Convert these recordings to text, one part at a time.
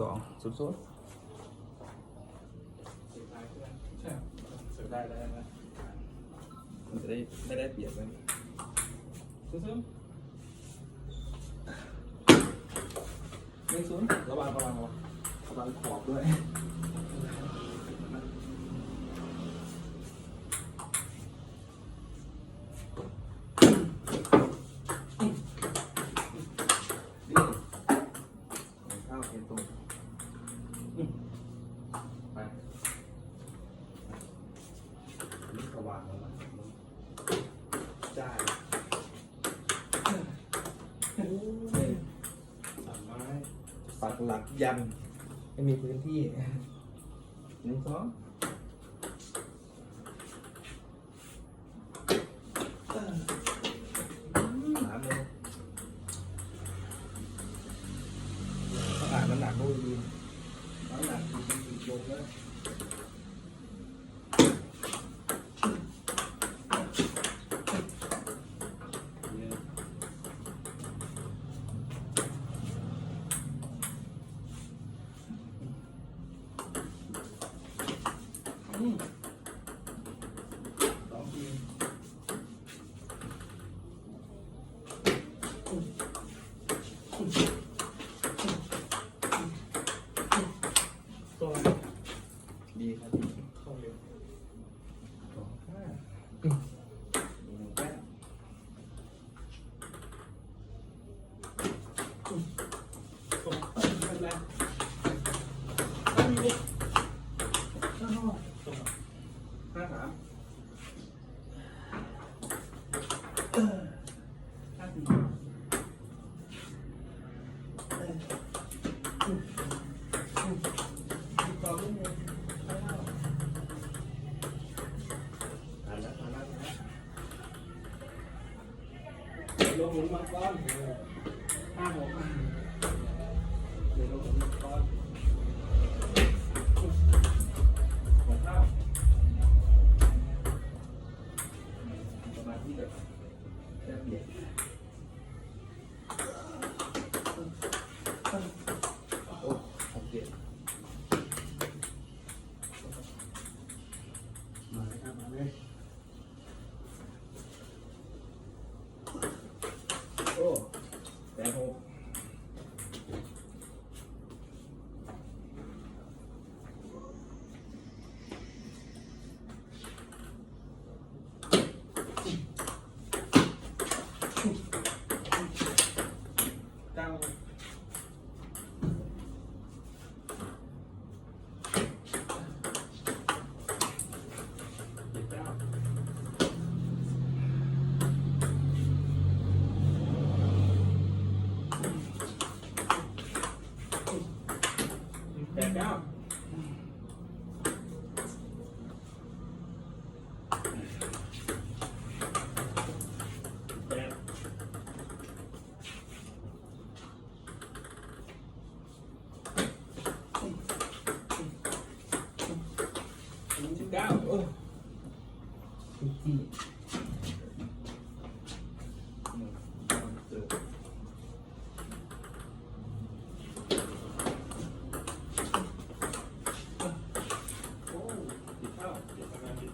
สองศูนย์ศูนย์สุดท้ายเพื่อนใช่สุดได้แล้วนะมันจะได้ไม่ได้เปรียบเลยซึ้งหนึ่งศูนย์ระวังระวังระวังระวังขอบด้วย นี่ข้าวเค็มตุ้มอืมไปนี่สว่างแล้วนะจ้าเลยโอ้ย ๆสามไม้ ปักหลักยันไม่มีพื้นที่หนึ่งสองสามเลยอ่านมันหนักด้วยดีน้ำหนักดีดีลงแล้ว เนี่ย อืม สองทีตัวดีครับเข้าเร็วสองห้าหนึ่งแต้มส่งไม่เป็นไรไม่มีดิส่งห้าสามห้าสี่ติดต่อไม่มีไม่เท่าอ่านแล้วอ่านอ่า นแล้วลงหลุมมังกรห้าหกเดี๋ โอ้แปดหก เก้าเจ็ดเก้า แปดเก้า แปด สิบเก้า โอ้ทุกที่อืมเจอโอ้ติดเข้าเดี๋ยวทำงานผิด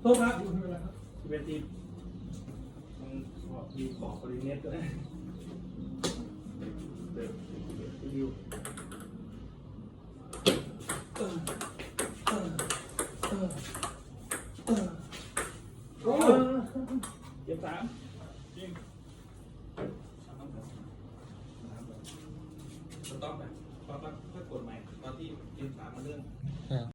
โทษครับเป็นไรครับสิบเอ็ดทีมันขอบมีขอบปริเนตด้วย เดี๋ยวรีวิวโอ้เจ็บสามจริงสต็อปนะตอนนั้นกดใหม่ตอนที่เจ็บสามมาเรื่อง